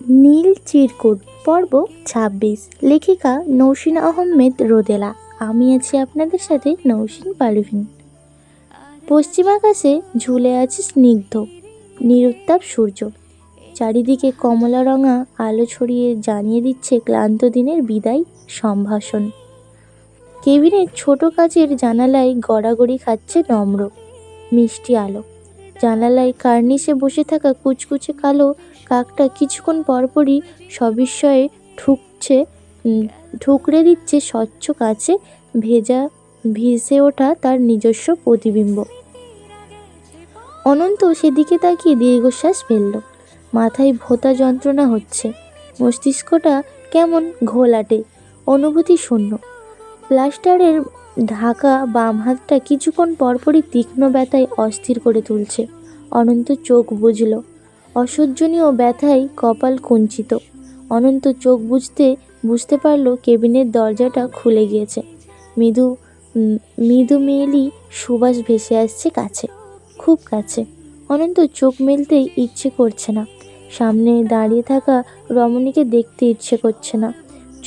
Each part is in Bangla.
নীল চিরকুট পর্ব ছাব্বিশ। লেখিকা নৌসিন আহমেদ রোদেলা। আমি আছি আপনাদের সাথে নৌসিন পারভিন। পশ্চিম আকাশে ঝুলে আছে স্নিগ্ধ, নিরুত্তাপ সূর্য। চারিদিকে কমলা রঙা আলো ছড়িয়ে জানিয়ে দিচ্ছে ক্লান্ত দিনের বিদায় সম্ভাষণ। কেবিনের ছোট কাজের জানালায় গড়াগড়ি খাচ্ছে নম্র, মিষ্টি আলো। জানালায় কার্নিশে বসে থাকা কুচকুচে কালো কাকটা কিছুক্ষণ পরপরই সবিস্ময়ে ঠুকছে ঠুকরে দিচ্ছে স্বচ্ছ কাছে ভেজা, ভেসে ওঠা তার নিজস্ব প্রতিবিম্ব। অনন্ত সেদিকে তাকিয়ে দীর্ঘশ্বাস ফেলল। মাথায় ভোতা যন্ত্রণা হচ্ছে। মস্তিষ্কটা কেমন ঘোলাটে। অনুভূতি শূন্য। প্লাস্টারের ঢাকা বাম হাতটা কিছুক্ষণ পরপরই তীক্ষ্ণ ব্যথায় অস্থির করে তুলছে। অনন্ত চোখ বুঝল অসহ্যনীয় ব্যথায় কপাল কুঞ্চিত। অনন্ত চোখ বুঝতে বুঝতে পারল কেবিনের দরজাটা খুলে গিয়েছে। মৃদু মৃদু মেয়েলি সুবাস ভেসে আসছে কাছে, খুব কাছে। অনন্ত চোখ মেলতেই ইচ্ছে করছে না। সামনে দাঁড়িয়ে থাকা রমণীকে দেখতে ইচ্ছে করছে না।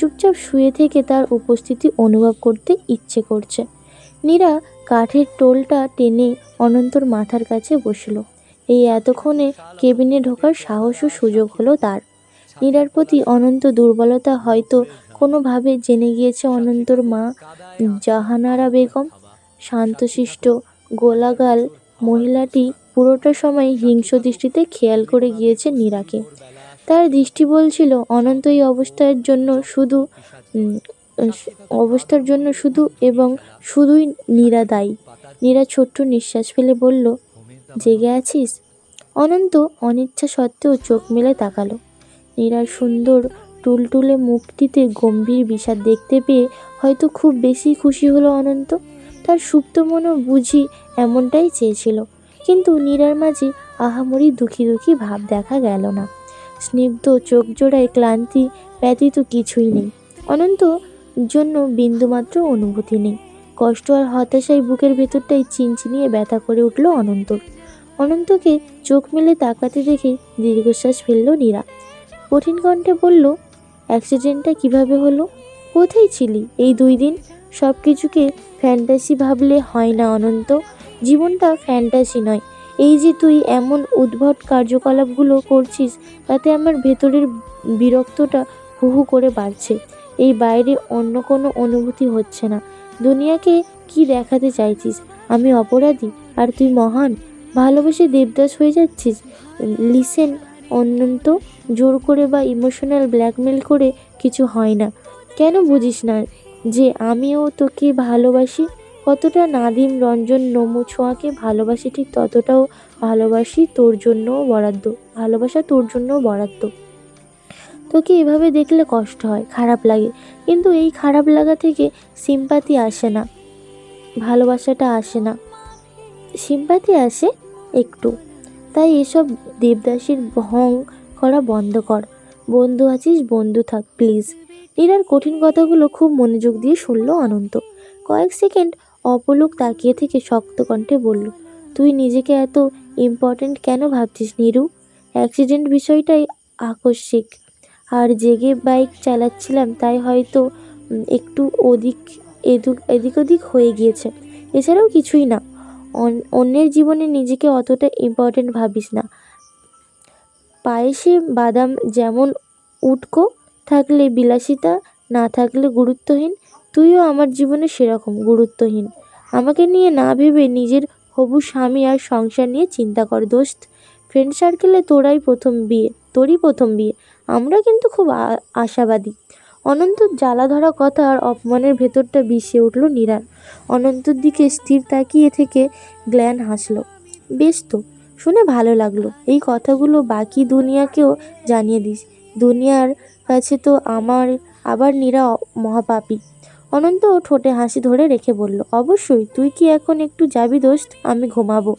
চুপচাপ শুয়ে থেকে তার উপস্থিতি অনুভব করতে ইচ্ছে করছে। নীরা কাঠের টোলটা টেনে অনন্তর মাথার কাছে বসল। এই এতক্ষণে কেবিনে ঢোকার সাহস ও সুযোগ হলো তার। নীরার প্রতি অনন্ত দুর্বলতা হয়তো কোনোভাবে জেনে গিয়েছে অনন্তর মা জাহানারা বেগম, শান্তশিষ্ট, গোলাগাল, মহিলাটি পুরোটা সময় হিংস্র দৃষ্টিতে খেয়াল করে গিয়েছে নীরাকে। তার দৃষ্টি বলছিল, অনন্ত এই অবস্থার জন্য শুধু অবস্থার জন্য শুধু এবং শুধুই নীরা দায়ী। নীরা ছোট্ট নিঃশ্বাস ফেলে বলল, জেগে আছিস? অনন্ত অনিচ্ছা সত্ত্বেও চোখ মেলে তাকালো। নীরার সুন্দর টুলটুলে মুখটিতে গম্ভীর বিষাদ দেখতে পেয়ে হয়তো খুব বেশি খুশি হলো অনন্ত। তার সুপ্ত মনও বুঝি এমনটাই চেয়েছিল। কিন্তু নীরার মাঝে আহামরি দুঃখী দুঃখী ভাব দেখা গেল না। স্নিগ্ধ চোখ জোড়ায় ক্লান্তি ব্যতীত কিছুই নেই। অনন্ত জন্য বিন্দুমাত্র অনুভূতি নেই। কষ্ট আর হতাশায় বুকের ভেতরটাই চিনচিনিয়ে ব্যথা করে উঠল অনন্ত। অনন্তকে চোখ মেলে তাকাতে দেখে দীর্ঘশ্বাস ফেলল নীরা। কঠিন কণ্ঠে বলল, অ্যাক্সিডেন্টটা কীভাবে হলো? কোথায় ছিলি এই দুই দিন? সব কিছুকে ফ্যান্টাসি ভাবলে হয় না অনন্ত। জীবনটা ফ্যান্টাসি নয়। এই যে তুই এমন উদ্ভট কার্যকলাপগুলো করছিস, তাতে আমার ভেতরের বিরক্তটা হু হু করে বাড়ছে। এই বাইরে অন্য কোনো অনুভূতি হচ্ছে না। দুনিয়াকে কি দেখাতে চাইছিস? আমি অপরাধী? আর তুই মহান? ভালোবেসে দেবদাস হয়ে যাচ্ছিস? লিসেন, অনন্ত? জোর করে বা ইমোশনাল ব্ল্যাকমেল করে কিছু হয় না। কেন বুঝিস না যে আমিও তোকে ভালোবাসি? কতটা নাদিম রঞ্জন নমু ছোঁয়াকে ভালোবাসি ঠিক ততটাও ভালোবাসি তোর জন্যও বরাদ্দ, ভালোবাসা তোর জন্যও বরাদ্দ। তোকে এভাবে দেখলে কষ্ট হয়, খারাপ লাগে, কিন্তু এই খারাপ লাগা থেকে সিম্পাতি আসে না, ভালোবাসাটা আসে না। সিম্পাতি আসে একটু, তাই এসব দেবদাসীর ভং করা বন্ধ কর। বন্ধু আছিস, বন্ধু থাক প্লিজ নীরার কঠিন কথাগুলো খুব মনোযোগ দিয়ে শুনল অনন্ত। কয়েক সেকেন্ড অপলক তাকিয়ে থেকে শক্ত কণ্ঠে বলল, তুই নিজেকে এত ইম্পর্ট্যান্ট কেন ভাবছিস নীরু? অ্যাক্সিডেন্ট বিষয়টাই আকস্মিক। আর জেগে বাইক চালাচ্ছিলাম, তাই হয়তো একটু ওদিক এদুক এদিক ওদিক হয়ে গিয়েছে। এছাড়াও কিছুই না। অন- অন্যের জীবনে নিজেকে অতটা ইম্পর্ট্যান্ট ভাবিস না। পায়েসে বাদাম যেমন উটকো, থাকলে বিলাসিতা, না থাকলে গুরুত্বহীন তুইও আমার জীবনে সেরকম গুরুত্বহীন। আমাকে নিয়ে না ভেবে নিজের হবু স্বামী আর সংসার নিয়ে চিন্তা কর দোস্ত। ফ্রেন্ড সার্কেলে তোরাই প্রথম বিয়ে, তোরই প্রথম বিয়ে। আমরা কিন্তু খুব আশাবাদী। অনন্ত জ্বালা ধরা কথা আর অপমানের ভেতরটা বিষে উঠল নীরার অনন্তর দিকে স্থির তাকিয়ে থেকে গ্ল্যান হাসল। বেশ তো, শুনে ভালো লাগল। এই কথাগুলো বাকি দুনিয়াকেও জানিয়ে দিস। দুনিয়ার কাছে তো আমার, আবার নীরা মহাপাপী। অনন্ত ও ঠোঁটে হাসি ধরে রেখে বলল, অবশ্যই, তুই কি এখন একটু যাবি দোস্ত? আমি ঘুমাবো।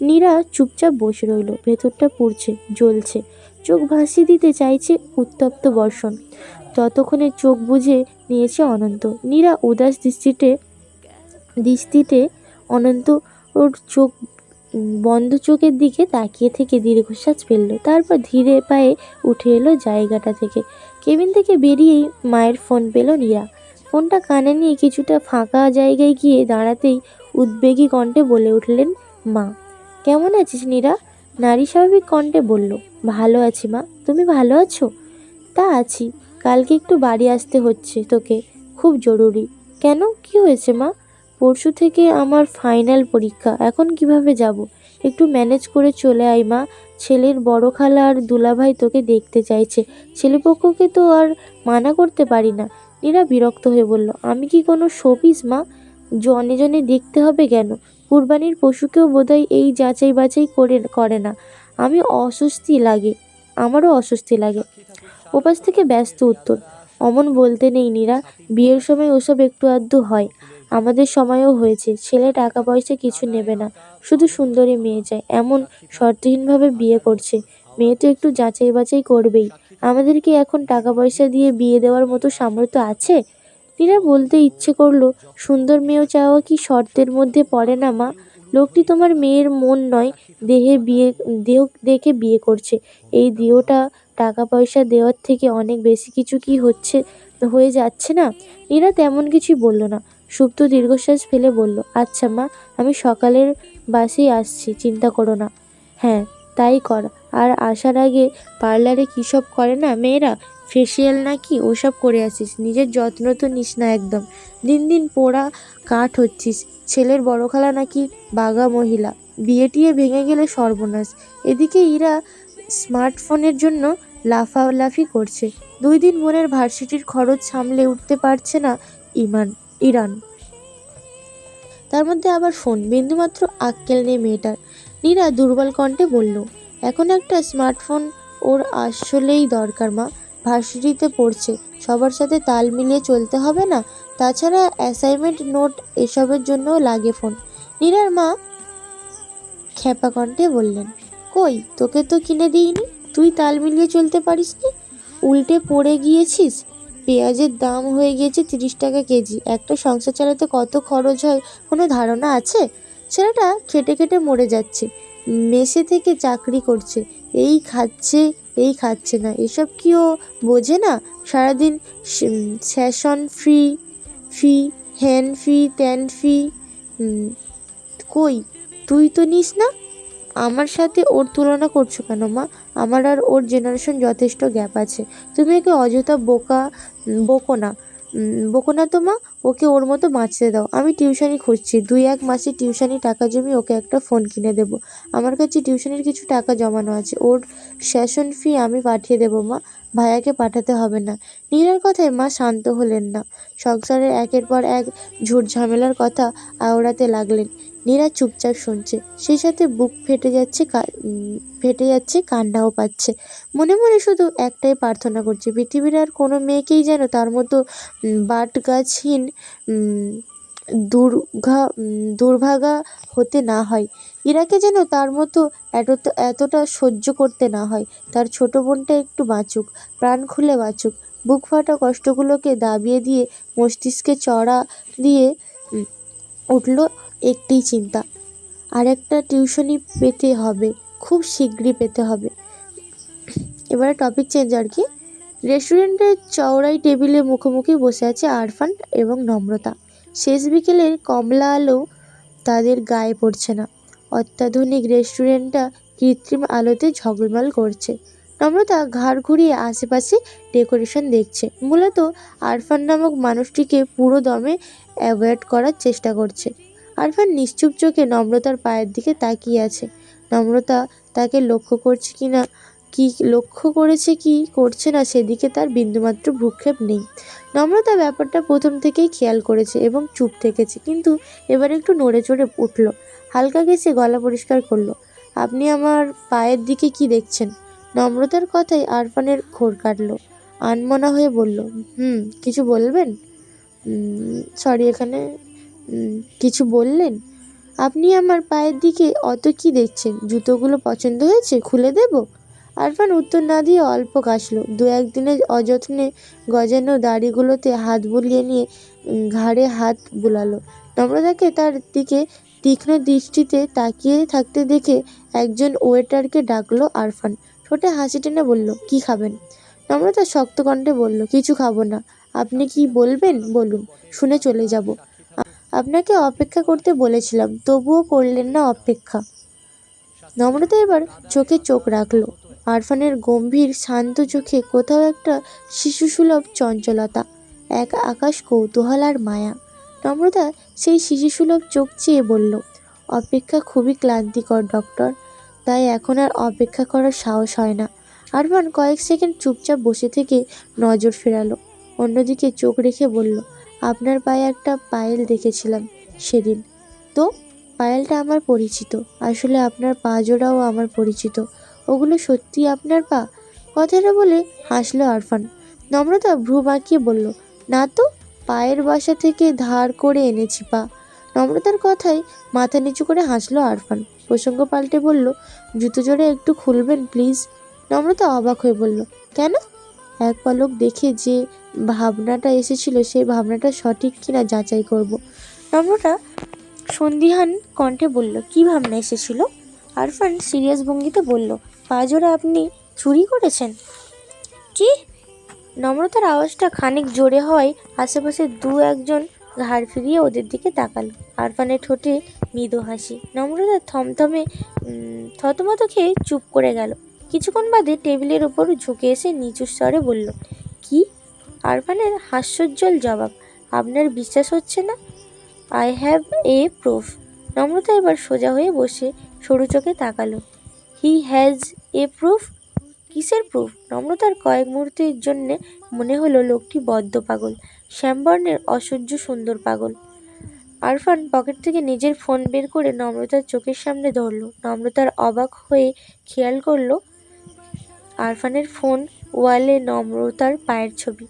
নীরা চুপচাপ বসে রইল, ভেতরটা পুড়ছে, জ্বলছে। চোখ ভাসিয়ে দিতে চাইছে উত্তপ্ত বর্ষণ। ততক্ষণে চোখ বুঝে নিয়েছে অনন্ত। নীরা উদাস দৃষ্টিতে দৃষ্টিতে অনন্ত ওর চোখ, বন্ধ চোখের দিকে তাকিয়ে থেকে দীর্ঘশ্বাস ফেলল। তারপর ধীরে পায়ে উঠে এলো জায়গাটা থেকে। কেবিন থেকে বেরিয়েই মায়ের ফোন পেল নীরা। ফোনটা কানে নিয়ে কিছুটা ফাঁকা জায়গায় গিয়ে দাঁড়াতেই উদ্বেগী কণ্ঠে বলে উঠলেন, মা, কেমন আছিস নীরা? নারী স্বাভাবিক কণ্ঠে বলল, ভালো আছি মা, তুমি ভালো আছো? তা আছি, কালকে একটু বাড়ি আসতে হচ্ছে তোকে, খুব জরুরি। কেন? কি হয়েছে মা? পরশু থেকে আমার ফাইনাল পরীক্ষা, এখন কীভাবে যাব? একটু ম্যানেজ করে চলে আয় মা, ছেলের বড় খালা আর দুলাভাই তোকে দেখতে চাইছে, ছেলেপক্ষকে তো আর মানা করতে পারি না। নীরা বিরক্ত হয়ে বলল, আমি কি কোনো শোপিস, মা? জনে জনে দেখতে হবে কেন? কুরবানির পশুকেও বোধহয় এই যাচাই বাছাই করে করে না। আমি অস্বস্তি লাগে, আমারও অস্বস্তি লাগে। ওপাশ থেকে ব্যস্ত উত্তর, অমন বলতে নেই নীরা, বিয়ের সময় ওসব একটু আধটু হয়। আমাদের সময়ও হয়েছে, ছেলে টাকা পয়সা কিছু নেবে না, শুধু সুন্দরী মেয়ে চায় এমন শর্তহীনভাবে বিয়ে করছে, মেয়ে তো একটু যাচাই বাছাই করবেই। আমাদের কি এখন টাকা পয়সা দিয়ে বিয়ে দেওয়ার মতো সামর্থ্য আছে? নীরা বলতে ইচ্ছে করল, সুন্দর মেয়েও চাওয়া কি শর্তের মধ্যে পড়ে না, মা? লোকটি তোমার মেয়ের মন নয়, দেহে বিয়ে, দেহ দেখে বিয়ে করছে। এই দেহটা টাকা পয়সা দেওয়ার থেকে অনেক বেশি কিছু কি হচ্ছে, হয়ে যাচ্ছে না? নীরা তেমন কিছুই বলল না। সুপ্ত দীর্ঘশ্বাস ফেলে বলল আচ্ছা মা, আমি সকালের বাসেই আসছি, চিন্তা করো না। হ্যাঁ তাই কর। আর আসার আগে পার্লারে কী সব করে না মেয়েরা? ফেসিয়াল নাকি ওসব করে আসিস? নিজের যত্ন তো নিস না একদম। দিন দিন পোড়া কাঠ হচ্ছিস। ছেলের বড় খালা নাকি বাঘা মহিলা। বিয়ে টিয়ে ভেঙে গেলে সর্বনাশ। এদিকে ইরা স্মার্টফোনের জন্য লাফালাফি করছে। দুই দিন বোনের ভার্সিটির খরচ সামলে উঠতে পারছে না ইমান, ইরান। তার মধ্যে আবার ফোন। বিন্দুমাত্র আক্কেল নেই মেয়েটার। নীরা দুর্বল কণ্ঠে বলল এখন একটা স্মার্টফোন ওর আসলেই দরকার, মা। ভার্সিটিতে পড়ছে। সবার সাথে তাল মিলিয়ে চলতে হবে না। তাছাড়া অ্যাসাইনমেন্ট নোট এসবের জন্যও লাগে ফোন নীরার মা খ্যাপা কণ্ঠে বললেন, কই, তোকে তো কিনে দিইনি। তুই তাল মিলিয়ে চলতে পারিস নি উল্টে পড়ে গিয়েছিস? পেঁয়াজের দাম হয়ে গিয়েছে তিরিশ টাকা কেজি। একটা সংসার চালাতে কত খরচ হয় কোনো ধারণা আছে? ছেলেটা খেটে খেটে মরে যাচ্ছে। মেসে থেকে চাকরি করছে। এই খাচ্ছে এই খাচ্ছে না। এসব কি ও বোঝে না? সারাদিন সেশন ফ্রি ফি হ্যান ফি ত্যান ফি কই? তুই তো নিস না? আমার সাথে ওর তুলনা করছ কেন মা? আমার আর ওর জেনারেশন যথেষ্ট গ্যাপ আছে। তুমি ওকে অযথা বোকা বকো না। বকো না তো মা? ওকে ওর মতো বাঁচতে দাও। আমি টিউশনি খুঁজছি। দুই এক মাসে টিউশনি টাকা জমি ওকে একটা ফোন কিনে দেব। আমার কাছে টিউশনির কিছু টাকা জমানো আছে। ওর সেশন ফি আমি পাঠিয়ে দেবো, মা। ভাইয়াকে পাঠাতে হবে না। নীরার কথায় মা শান্ত হলেন না। সংসারের একের পর এক ঝুট ঝামেলার কথা আওড়াতে লাগলেন। নীরা চুপচাপ শুনছে। সেই সাথে বুক ফেটে যাচ্ছে ফেটে যাচ্ছে, কান্নাও পাচ্ছে। মনে মনে শুধু একটাই প্রার্থনা করছে। পৃথিবীর আর কোনো মেয়েকেই যেন তার মতো বাট গাছহীন দুর্ঘা দুর্ভাগা হতে না হয়। ইরাকে যেন তার মতো এতটা এতটা সহ্য করতে না হয়। তার ছোট বোনটা একটু বাঁচুক, প্রাণ খুলে বাঁচুক। বুক ফাটা কষ্টগুলোকে দাবিয়ে দিয়ে মস্তিষ্কে চড়া দিয়ে উঠল একটি চিন্তা। আর একটা টিউশনি পেতে হবে, খুব শীঘ্রই পেতে হবে। এবারে টপিক চেঞ্জ আর কি। রেস্টুরেন্টের চওড়াই টেবিলে মুখোমুখি বসে আছে আরফান এবং নম্রতা। শেষ বিকেলের কমলা আলো তাদের গায়ে পড়ছে না। অত্যাধুনিক রেস্টুরেন্টটা কৃত্রিম আলোতে ঝলমল করছে। নম্রতা ঘাড় ঘুরিয়ে আশেপাশে ডেকোরেশন দেখছে। মূলত আরফান নামক মানুষটিকে পুরো দমে অ্যাভয়েড করার চেষ্টা করছে। আরফান নিশ্চুপ চোখে নম্রতার পায়ের দিকে তাকিয়ে আছে। নম্রতা তাকে লক্ষ্য করছে কি না কি লক্ষ্য করেছে, কি করছে না, সেদিকে তার বিন্দুমাত্র ভ্রুক্ষেপ নেই। নম্রতা ব্যাপারটা প্রথম থেকেই খেয়াল করেছে এবং চুপ থেকেছে, কিন্তু এবার একটু নড়ে চড়ে উঠল। হালকা গেছে গলা পরিষ্কার করল, আপনি আমার পায়ের দিকে কি দেখছেন? নম্রতার কথায় আরফানের ঘোর কাটলো, আনমনা হয়ে বলল, হুম, কিছু বলবেন? সরি এখানে কিছু বললেন? আপনি আমার পায়ের দিকে অত কি দেখছেন? জুতোগুলো পছন্দ হয়েছে? খুলে দেব? আরফান উত্তর না দিয়ে অল্প কাশলো। দু একদিনের অযত্নে গজানো দাড়িগুলোতে হাত বুলিয়ে নিয়ে ঘাড়ে হাত বুলালো। নম্রতাকে তার দিকে তীক্ষ্ণ দৃষ্টিতে তাকিয়ে থাকতে দেখে একজন ওয়েটারকে ডাকলো আরফান। ঠোঁটে হাসি টেনে বলল, কি খাবেন? নম্রতা শক্ত কণ্ঠে বলল, কিছু খাব না। আপনি কি বলবেন? বলুন, শুনে চলে যাব। আপনাকে অপেক্ষা করতে বলেছিলাম, তবুও করলেন না অপেক্ষা। নম্রতা এবার চোখে চোখ রাখল। আরফানের গম্ভীর, শান্ত চোখে কোথাও একটা শিশুসুলভ চঞ্চলতা, এক আকাশ কৌতূহল আর মায়া। নম্রতা সেই শিশুসুলভ চোখ চেয়ে বলল, অপেক্ষা খুবই ক্লান্তিকর, ডক্টর। তাই এখন আর অপেক্ষা করার সাহস হয় না। আরফান কয়েক সেকেন্ড চুপচাপ বসে থেকে নজর ফেরালো। অন্যদিকে চোখ রেখে বলল, আপনার পায়ে একটা পায়েল দেখেছিলাম সেদিন। তো? পায়েলটা আমার পরিচিত। আসলে আপনার পা জোড়াও আমার পরিচিত। ওগুলো সত্যি আপনার পা? কথাটা বলে হাসলো আরফান। নম্রতা ভ্রু বাঁকিয়ে বলল, না তো, পায়ের বাসা থেকে ধার করে এনেছি পা। নম্রতার কথায় মাথা নিচু করে হাসলো আরফান। প্রসঙ্গ পাল্টে বলল, জুতো জোরে একটু খুলবেন, প্লিজ? নম্রতা অবাক হয়ে বলল, কেন? এক পলক দেখে যে ভাবনাটা এসেছিল, সেই ভাবনাটা সঠিক কিনা যাচাই করব। নম্রতা সন্দিহান কণ্ঠে বলল, কি ভাবনা এসেছিল? আরফান সিরিয়াস ভঙ্গিতে বলল পাজোরা আপনি চুরি করেছেন? কি নম্রতার আওয়াজটা খানিক জোরে হয়, আশেপাশে দু একজন ঘাড় ফিরিয়ে ওদের দিকে তাকালো। আরফানের ঠোঁটে মৃদু হাসি। নম্রতা থমথমে থতমত খেয়ে চুপ করে গেল। কিছুক্ষণ বাদে টেবিলের উপর ঝুঁকে এসে নিচু স্বরে বলল, কি? আরফানের হাস্যোজ্জ্বল জবাব, আপনার বিশ্বাস হচ্ছে না? আই হ্যাভ এ প্রুফ নম্রতা এবার সোজা হয়ে বসে সরু চোখে তাকালো। হি হ্যাজ এ প্রুফ কিসের প্রুফ নম্রতার কয়েক মুহূর্তের জন্যে মনে হলো লোকটি বদ্ধ পাগল, শ্যামবর্ণের অসহ্য সুন্দর পাগল। আরফান পকেট থেকে নিজের ফোন বের করে নম্রতার চোখের সামনে ধরলো। নম্রতার অবাক হয়ে খেয়াল করল আরফানের ফোন ওয়ালে নম্রতার পায়ের ছবি।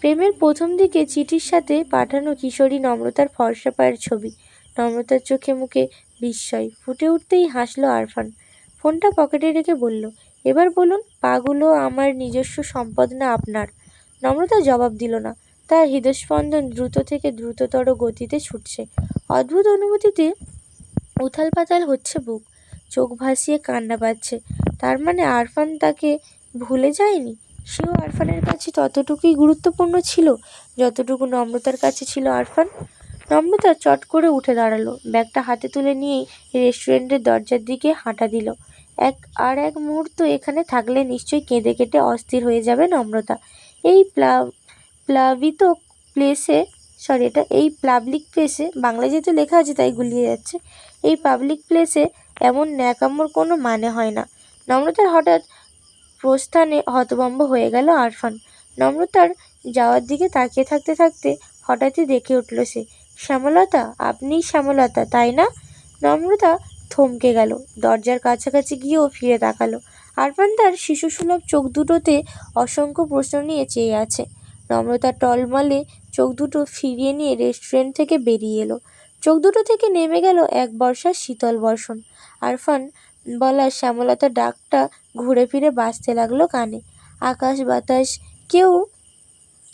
প্রেমের প্রথম দিকে চিঠির সাথে পাঠানো কিশোরী নম্রতার ফর্সা পায়ের ছবি। নম্রতার চোখে মুখে বিস্ময়। ফুটে উঠতেই হাসলো আরফান। ফোনটা পকেটে রেখে বলল, এবার বলুন, পাগুলো আমার নিজস্ব সম্পদ না আপনার? নম্রতা জবাব দিল না। তার হৃদস্পন্দন দ্রুত থেকে দ্রুততর গতিতে ছুটছে। অদ্ভুত অনুভূতিতে উথাল পাতাল হচ্ছে বুক। চোখ ভাসিয়ে কান্না পাচ্ছে তার মানে আরফান তাকে ভুলে যায়নি? সেও আরফানের কাছে ততটুকুই গুরুত্বপূর্ণ ছিল? যতটুকু নম্রতার কাছে ছিল আরফান? নম্রতা চট করে উঠে দাঁড়াল। ব্যাগটা হাতে তুলে নিয়েই রেস্টুরেন্টের দরজার দিকে হাঁটা দিল। এক, আর এক মুহূর্ত এখানে থাকলে নিশ্চয়ই কেঁদে কেটে অস্থির হয়ে যাবে নম্রতা। এই প্লা প্লাবিত প্লেসে সরি এটা এই পাবলিক প্লেসে, বাংলায় যেহেতু লেখা আছে তাই গুলিয়ে যাচ্ছে, এই পাবলিক প্লেসে এমন ন্যাকামোর কোনো মানে হয় না। নম্রতার হঠাৎ প্রস্থানে হতভম্ব হয়ে গেল আরফান। নম্রতার যাওয়ার দিকে তাকিয়ে থাকতে থাকতে হঠাৎই দেখে উঠল সে। শ্যামলতা, আপনিই শ্যামলতা, তাই না? নম্রতা থমকে গেল। দরজার কাছাকাছি গিয়েও ফিরে তাকালো। আরফান তার শিশুসুলভ চোখ দুটোতে অসংখ্য প্রশ্ন নিয়ে চেয়ে আছে। নম্রতা টলমলে চোখ দুটো ফিরিয়ে নিয়ে রেস্টুরেন্ট থেকে বেরিয়ে এলো। চোখ দুটো থেকে নেমে গেল এক বর্ষার শীতল বর্ষণ। আরফান বলা শ্যামলতা ডাকটা ঘুরে ফিরে বাজতে লাগল কানে। আকাশ বাতাস, কেউ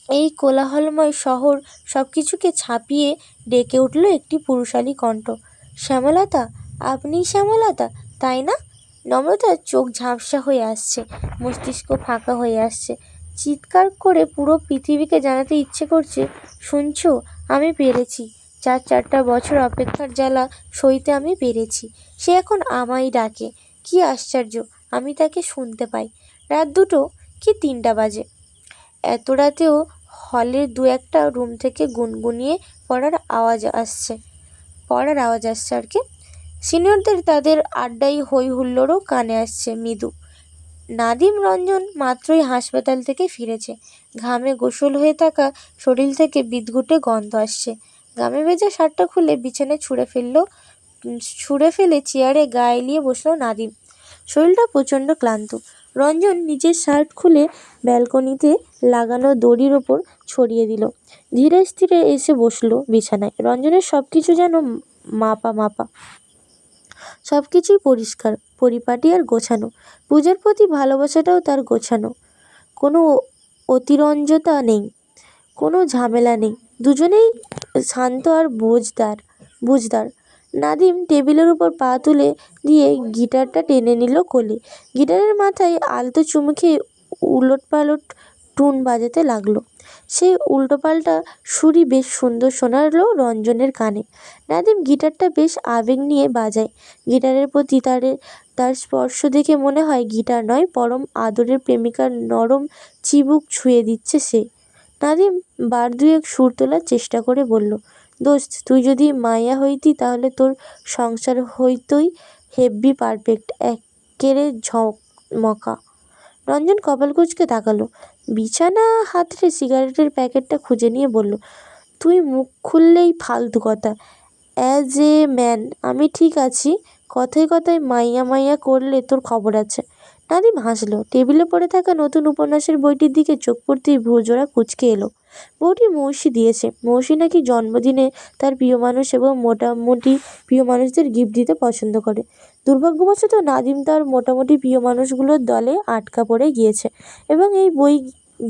এই কোলাহলময় শহর সব কিছুকে ছাপিয়ে ডেকে উঠল একটি পুরুষালী কণ্ঠ। শ্যামলতা আপনি শ্যামলতা, তাই না? নম্রতার চোখ ঝাপসা হয়ে আসছে, মস্তিষ্ক ফাঁকা হয়ে আসছে। চিৎকার করে পুরো পৃথিবীকে জানাতে ইচ্ছে করছে, শুনছো, আমি পেরেছি। চার চারটা বছর অপেক্ষার জ্বালা সইতে আমি পেরেছি। সে এখন আমায় ডাকে। কি আশ্চর্য, আমি তাকে শুনতে পাই। রাত দুটো কি তিনটা বাজে? এত রাতেও হলের দু একটা রুম থেকে গুনগুনিয়ে পড়ার আওয়াজ আসছে। পড়ার আওয়াজ আসছে আর কি। সিনিয়রদের তাদের আড্ডাই হই হুল্লোড়ও কানে আসছে মৃদু। নাদিম রঞ্জন মাত্রই হাসপাতাল থেকে ফিরেছে। ঘামে গোসল হয়ে থাকা শরীর থেকে বিদঘুটে গন্ধ আসছে। গামে ভেজা শার্টটা খুলে বিছানায় ছুঁড়ে ফেলল, ছুঁড়ে ফেলে চেয়ারে গা এলিয়ে বসল নাদিম। শরীরটা প্রচণ্ড ক্লান্ত। রঞ্জন নিজের শার্ট খুলে ব্যালকনিতে লাগানো দড়ির ওপর ছড়িয়ে দিল। ধীরে স্থিরে এসে বসল বিছানায়। রঞ্জনের সব কিছু যেন মাপা মাপা। সব কিছুই পরিষ্কার, পরিপাটি আর গোছানো। পূজার প্রতি ভালোবাসাটাও তার গোছানো। কোনো অতিরঞ্জতা নেই, কোনো ঝামেলা নেই। দুজনেই শান্ত আর বোঝদার, বুঝদার। নাদিম টেবিলের উপর পা তুলে দিয়ে গিটারটা টেনে নিল কোলে। গিটারের মাথায় আলতো চুমু খেয়ে উলট পালট টুন বাজাতে লাগল। সেই উল্টোপাল্টা সুরই বেশ সুন্দর শোনালো রঞ্জনের কানে। নাদিম গিটারটা বেশ আবেগ নিয়ে বাজায়। গিটারের প্রতি তার তার স্পর্শ দেখে মনে হয় গিটার নয়, পরম আদরের প্রেমিকার নরম চিবুক ছুঁয়ে দিচ্ছে সে। নাদিম বার দুয়েক সুর তোলার চেষ্টা করে বলল দোস্ত, তুই যদি মাইয়া হইতি তাহলে তোর সংসার হইতই হেব্বি পারফেক্ট একেরে ঝকমকা। রঞ্জন কপাল কুঁচকে তাকালো। বিছানা হাতড়ে সিগারেটের প্যাকেটটা খুঁজে নিয়ে বলল, তুই মুখ খুললেই ফালতু কথা। অ্যাজ এ ম্যান, আমি ঠিক আছি। কথায় কথায় মাইয়া মাইয়া করলে তোর খবর আছে। নাদিম হাসলো। টেবিলে পড়ে থাকা নতুন উপন্যাসের বইটির দিকে চোখ পড়তেই ভুজোড়া কুচকে এলো। বইটি মৌসি দিয়েছে। মৌসি নাকি জন্মদিনে তার প্রিয় মানুষ এবং মোটামুটি প্রিয় মানুষদের গিফট দিতে পছন্দ করে। দুর্ভাগ্যবশত নাদিম তার মোটামুটি প্রিয় মানুষগুলোর দলে আটকা পড়ে গিয়েছে এবং এই বই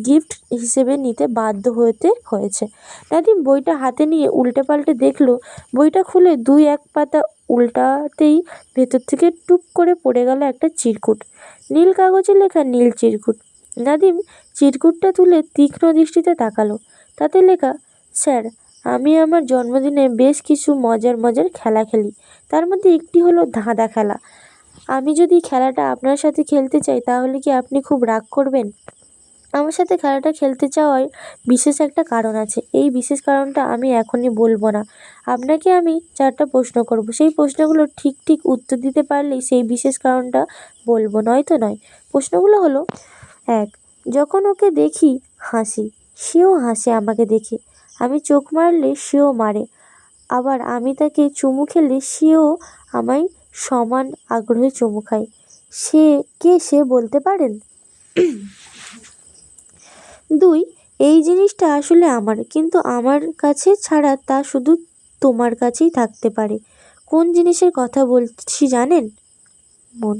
গিফট হিসেবে নিতে বাধ্য হতে হয়েছে। নাদিম বইটা হাতে নিয়ে উল্টে পাল্টে দেখল, বইটা খুলে দুই এক পাতা উল্টাতেই ভেতর থেকে টুপ করে পড়ে গেল একটা চিরকুট। নীল কাগজে লেখা নীল চিরকুট। নাদিম চিরকুটটা তুলে তীক্ষ্ণ দৃষ্টিতে তাকালো। তাতে লেখা, স্যার, আমি আমার জন্মদিনে বেশ কিছু মজার মজার খেলা খেলি। তার মধ্যে একটি হলো ধাঁধা খেলা। আমি যদি খেলাটা আপনার সাথে খেলতে চাই, তাহলে কি আপনি খুব রাগ করবেন? আমার সাথে খেলাটা খেলতে চাওয়ার বিশেষ একটা কারণ আছে। এই বিশেষ কারণটা আমি এখনই বলব না। আপনাকে আমি চারটা প্রশ্ন করব। সেই প্রশ্নগুলো ঠিক ঠিক উত্তর দিতে পারলেই সেই বিশেষ কারণটা বলব। নয়তো নয়। প্রশ্নগুলো হলো এক। যখন ওকে দেখি, হাসি। সেও হাসে আমাকে দেখে। আমি চোখ মারলে সেও মারে। আবার আমি তাকে চুমু খেলে সেও আমায় সমান আগ্রহে চুমু খায়। সে কে সে বলতে পারেন? দুই, এই জিনিসটা আসলে আমার। কিন্তু আমার কাছে ছাড়া তা শুধু তোমার কাছেই থাকতে পারে। কোন জিনিসের কথা বলছি জানেন? মন।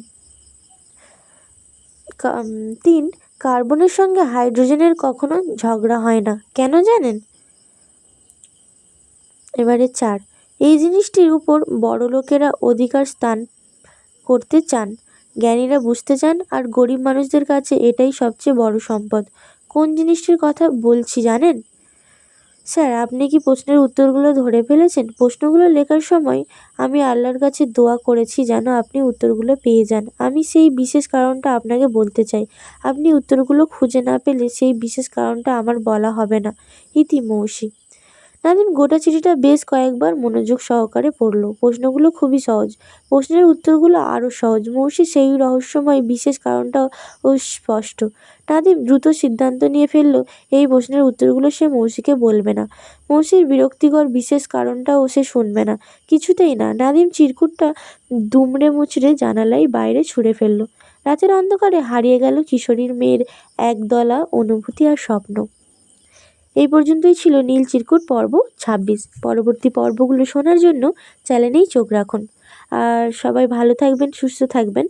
তিন কার্বনের সঙ্গে হাইড্রোজেনের কখনো ঝগড়া হয় না, কেন জানেন? এবারে চার, এই জিনিসটির উপর বড় লোকেরা অধিকার স্থান করতে চান, জ্ঞানীরা বুঝতে চান, আর গরিব মানুষদের কাছে এটাই সবচেয়ে বড় সম্পদ। কোন জিনিসটির কথা বলছি জানেন? স্যার, আপনি কি প্রশ্নের উত্তরগুলো ধরে ফেলেছেন? প্রশ্নগুলো লেখার সময় আমি আল্লাহর কাছে দোয়া করেছি যেন আপনি উত্তরগুলো পেয়ে যান। আমি সেই বিশেষ কারণটা আপনাকে বলতে চাই। আপনি উত্তরগুলো খুঁজে না পেলে সেই বিশেষ কারণটা আমার বলা হবে না। ইতি মৌসি নাদিম গোটা চিঠিটা বেশ কয়েকবার মনোযোগ সহকারে পড়ল। প্রশ্নগুলো খুবই সহজ। প্রশ্নের উত্তরগুলো আরও সহজ। মৌসি সেই রহস্যময় বিশেষ কারণটাও ও স্পষ্ট। নাদিম দ্রুত সিদ্ধান্ত নিয়ে ফেলল, এই প্রশ্নের উত্তরগুলো সে মৌসিকে বলবে না। মৌসির বিরক্তিকর বিশেষ কারণটাও সে শুনবে না। কিছুতেই না, নাদিম চিরকুটটা দুমড়ে মুচড়ে জানালায় বাইরে ছুঁড়ে ফেলল। রাতের অন্ধকারে হারিয়ে গেল কিশোরীর মেয়ের একদলা অনুভূতি আর স্বপ্ন। এই পর্যন্তই ছিল নীল চিরকুট পর্ব ছাব্বিশ। পরবর্তী পর্বগুলো শোনার জন্য চ্যানেলেই চোখ রাখুন। আর সবাই ভালো থাকবেন, সুস্থ থাকবেন।